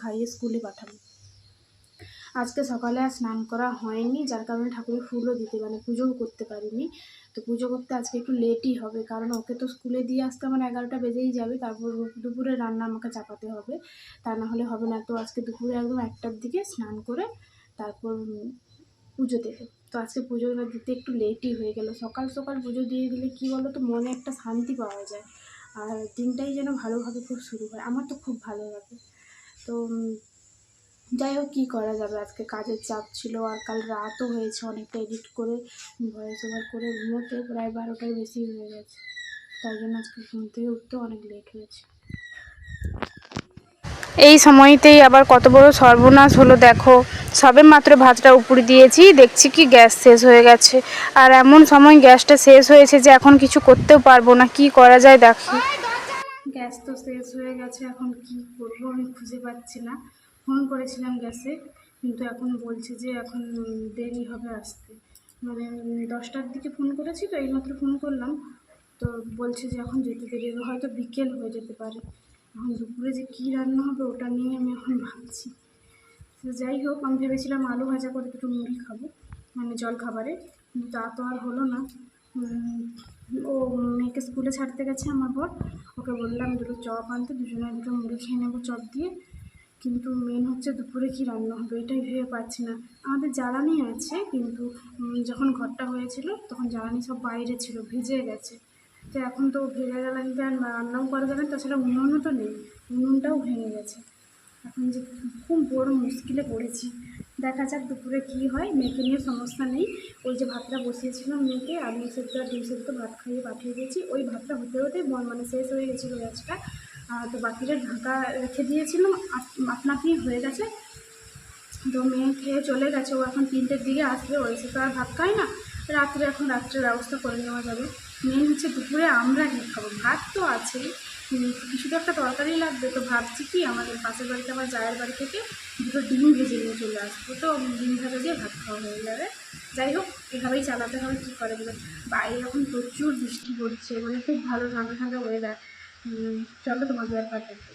খাইয়ে স্কুলে পাঠাবো। আজকে সকালে আর স্নান করা হয়নি, যার কারণে ঠাকুরের ফুলও দিতে মানে পুজোও করতে পারিনি। তো পুজো করতে আজকে একটু লেটই হবে, কারণ ওকে তো স্কুলে দিয়ে আসতে আমার এগারোটা বেজেই যাবে, তারপর দুপুরে রান্না আমাকে চাপাতে হবে। তা না হলে হবে না, তো আজকে দুপুরে একদম একটার দিকে স্নান করে তারপর পুজো দেবে। তো আজকে পুজোটা দিতে একটু লেটই হয়ে গেল। সকাল সকাল পুজো দিয়ে দিলে কি বলো তো মনে একটা শান্তি পাওয়া যায়। আর দিনটাই যেন ভালোভাবে খুব শুরু হয়, আমার তো খুব ভালো লাগে। তো যাই হোক, কী করা যাবে? আজকে কাজের চাপ ছিল আর কাল রাতও হয়েছে অনেকটা, এডিট করে ভয়েস ওভার করে ঘুমোতে প্রায় বারোটার বেশি হয়ে গেছে। তাই জন্য আজকে ঘুম থেকে উঠতে অনেক লেট হয়েছে। এই সময়তেই আবার কত বড় সর্বনাশ হলো, দেখো। সবে মাত্র ভাতটা উপরে দিয়েছি, দেখছি কি গ্যাস শেষ হয়ে গেছে। আর এমন সময় গ্যাসটা শেষ হয়েছে যে এখন কিছু করতেও পারব না, কি করা যায় দেখো। গ্যাস তো শেষ হয়ে গেছে, এখন কি করব আমি খুঁজে পাচ্ছি না। ফোন করেছিলাম গ্যাসে, কিন্তু এখন বলছে যে এখন দেরি হবে আসতে। মানে দশটার দিকে ফোন করেছি তো, এইমাত্র ফোন করলাম। তো বলছে যে এখন যেতে দেরি হবে, হয়তো বিকেল হয়ে যেতে পারে। এখন দুপুরে যে কী রান্না হবে ওটা নিয়ে আমি এখন ভাবছি। তো যাই হোক, আমি ভেবেছিলাম আলু ভাজা করে দুটো মুড়ি খাব মানে জল খাবারে কিন্তু তা তো আর হলো না। ও মেয়েকে স্কুলে ছাড়তে গেছে আমার বর। ওকে বললাম, দুটো চপ আনতে, দুজনে দুটো মুড়ি খেয়ে নেব চপ দিয়ে। কিন্তু মেন হচ্ছে দুপুরে কী রান্না হবে, এটাই ভেবে পাচ্ছি না। আমাদের জ্বালানি আছে, কিন্তু যখন ঘরটা হয়েছিল, তখন জ্বালানি সব বাইরে ছিল, ভিজে গেছে। তো এখন তো ভেজা জ্বালানিতে আর রান্নাও করা যাবে তাছাড়া উনুনও তো নেই, উনুনটাও ভেঙে গেছে। এখন যে খুব বড় মুশকিলে পড়েছি। দেখা যাক দুপুরে কী হয়, মেয়েকে নিয়ে সমস্যা নেই। ওই যে ভাতটা বসিয়েছিলাম মেয়েকে, আলু সেদ্ধ আর ডিম সেদ্ধ ভাত খাইয়ে পাঠিয়ে দিয়েছি। ওই ভাতটা হতে হতে মানে শেষ হয়ে গেছিল গ্যাসটা তো বাকিটা ঢাকা রেখে দিয়েছিলাম। আপ- আপনা আপনি হয়ে গেছে। তো মেয়ে খেয়ে চলে গেছে। ও এখন তিনটের দিকে আসবে। ওই সে তো আর ভাত খায় না। রাত্রে এখন রাত্রের ব্যবস্থা করে নেওয়া যাবে। মেন হচ্ছে দুপুরে আমরা কী খাব? ভাত তো আছেই। কিছু তো একটা তরকারি লাগবে। তো ভাবছি কি আমাদের পাশের বাড়িতে আমার জায়ের বাড়ি থেকে দুটো ডিম ভেজে নিয়ে চলে আসব। তো ডিম ভাজা দিয়ে ভাত খাওয়া হয়ে যাবে। যাই হোক, এভাবেই চালাতে হবে, কী করে দেবে বাইরে এখন প্রচুর বৃষ্টি পড়ছে মানে খুব ভালো ঠান্ডা ঠান্ডা ওয়েদার চলো তোমাদের ব্যাপার দেখতে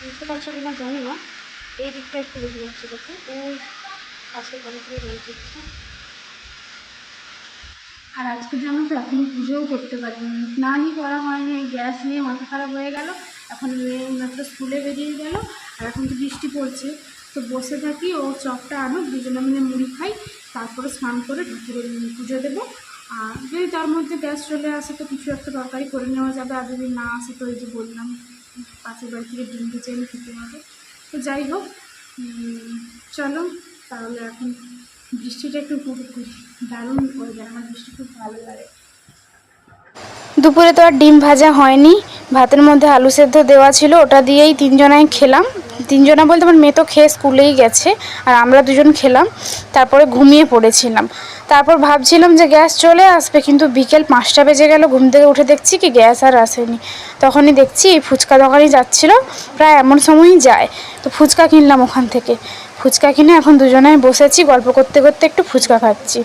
বুঝতে পারছ কিনা জানি না। এই দিকটা একটু বেশি যাচ্ছে দেখো। ওই পাশের ঘরে রয়েছে। আর আজকে জানো তো এখন পুজোও করতে পারিনি। স্নানই করা হয়নি গ্যাস নিয়ে মাথা খারাপ হয়ে গেল। এখন মেয়ে মাত্র স্কুলে বেরিয়ে গেল আর এখন তো বৃষ্টি পড়ছে। তো বসে থাকি, ও চপটা আনো দুজনে মিলে মুড়ি খাই, তারপরে স্নান করে ঠাকুরের পুজো দেবো। আর যদি তার মধ্যে গ্যাস চলে আসে তো কিছু একটা তরকারি করে নেওয়া যাবে। আর যদি না আসে তো ওই যে বললাম, পাশের বাড়ি থেকে ডিম ভেজে এনে খেতে হবে। তো যাই হোক চলো তাহলে এখন দুপুরে তো আর ডিম ভাজা হয়নি, ভাতের মধ্যে আলু সেদ্ধ দেওয়া ছিল, ওটা দিয়েই তিনজনায় খেলাম। তিনজনা বলতে আমার মেয়ে তো খেয়ে স্কুলেই গেছে, আর আমরা দুজন খেলাম, তারপরে ঘুমিয়ে পড়েছিলাম। তারপর ভাবছিলাম যে গ্যাস চলে আসবে, কিন্তু বিকেল পাঁচটা বেজে গেল, ঘুম থেকে উঠে দেখছি কি গ্যাস আর আসেনি। তখনই দেখছি এই ফুচকা দোকানে যাচ্ছিল, প্রায় এমন সময়ই যায়, তো ফুচকা কিনলাম ওখান থেকে। ফুচকা কিনে এখন দুজনে বসেছি গল্প করতে করতে একটু ফুচকা খাচ্ছি।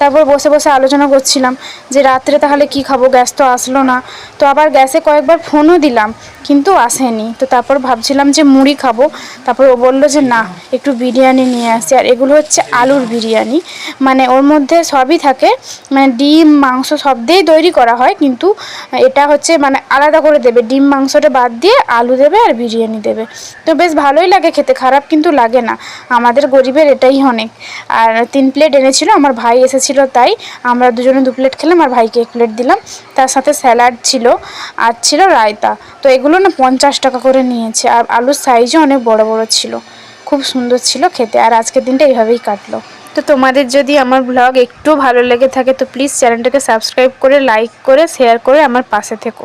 তারপর বসে বসে আলোচনা করছিলাম যে রাত্রে তাহলে কি খাব, গ্যাস তো আসলো না। তো আবার গ্যাসে কয়েকবার ফোনও দিলাম, কিন্তু আসেনি। তো তারপর ভাবছিলাম যে মুড়ি খাব। তারপর ও বলল যে, না, একটু বিরিয়ানি নিয়ে আসি আর এগুলো হচ্ছে আলুর বিরিয়ানি। মানে ওর মধ্যে সবই থাকে। মানে ডিম, মাংস সব দিয়েই তৈরি করা হয়, কিন্তু এটা হচ্ছে মানে আলাদা করে দেবে। ডিম, মাংসটা বাদ দিয়ে আলু দেবে আর বিরিয়ানি দেবে। তো বেশ ভালোই লাগে খেতে, খারাপ কিন্তু লাগে না। আমাদের গরিবের এটাই অনেক। আর তিন প্লেট এনেছিল, আমার ভাই এসেছিল তাই আমরা দুজনে দু প্লেট খেলাম আর ভাইকে এক প্লেট দিলাম। তার সাথে স্যালাড ছিল আর ছিল রায়তা। তো এগুলো না পঞ্চাশ টাকা করে নিয়েছে আর আলুর সাইজও অনেক বড় বড় ছিল। খুব সুন্দর ছিল খেতে আর আজকের দিনটা এইভাবেই কাটলো। তো তোমাদের যদি আমার ব্লগ একটু ভালো লেগে থাকে, তো প্লিজ চ্যানেলটাকে সাবস্ক্রাইব করে লাইক করে শেয়ার করে আমার পাশে থেকো।